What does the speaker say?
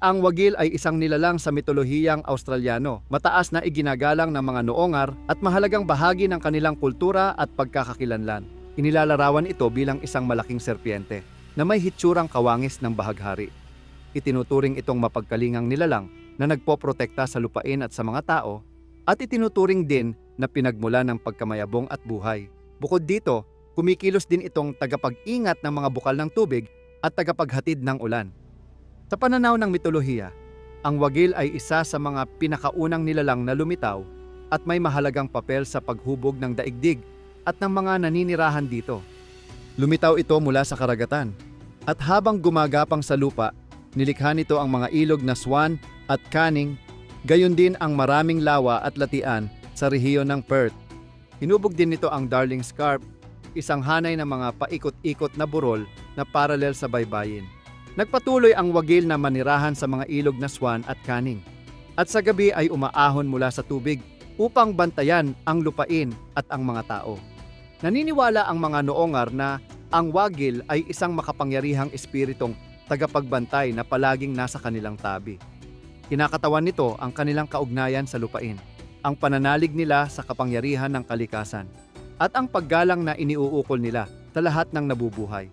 Ang wagil ay isang nilalang sa mitolohiyang Australiano, mataas na iginagalang ng mga noongar at mahalagang bahagi ng kanilang kultura at pagkakakilanlan. Inilalarawan ito bilang isang malaking serpiente na may hitsurang kawangis ng bahaghari. Itinuturing itong mapagkalingang nilalang na nagpoprotekta sa lupain at sa mga tao at itinuturing din na pinagmula ng pagkamayabong at buhay. Bukod dito, kumikilos din itong tagapag-ingat ng mga bukal ng tubig at tagapaghatid ng ulan. Sa pananaw ng mitolohiya, ang wagil ay isa sa mga pinakaunang nilalang na lumitaw at may mahalagang papel sa paghubog ng daigdig at ng mga naninirahan dito. Lumitaw ito mula sa karagatan at habang gumagapang sa lupa, nilikha nito ang mga ilog na Swan at Canning, gayon din ang maraming lawa at latian sa rehiyon ng Perth. Hinubog din nito ang Darling Scarp, isang hanay ng mga paikot-ikot na burol na paralel sa baybayin. Nagpatuloy ang wagil na manirahan sa mga ilog na Swan at Canning. At sa gabi ay umaahon mula sa tubig upang bantayan ang lupain at ang mga tao. Naniniwala ang mga noongar na ang wagil ay isang makapangyarihang espiritong tagapagbantay na palaging nasa kanilang tabi. Kinakatawan nito ang kanilang kaugnayan sa lupain, ang pananalig nila sa kapangyarihan ng kalikasan, at ang paggalang na iniuukol nila sa lahat ng nabubuhay.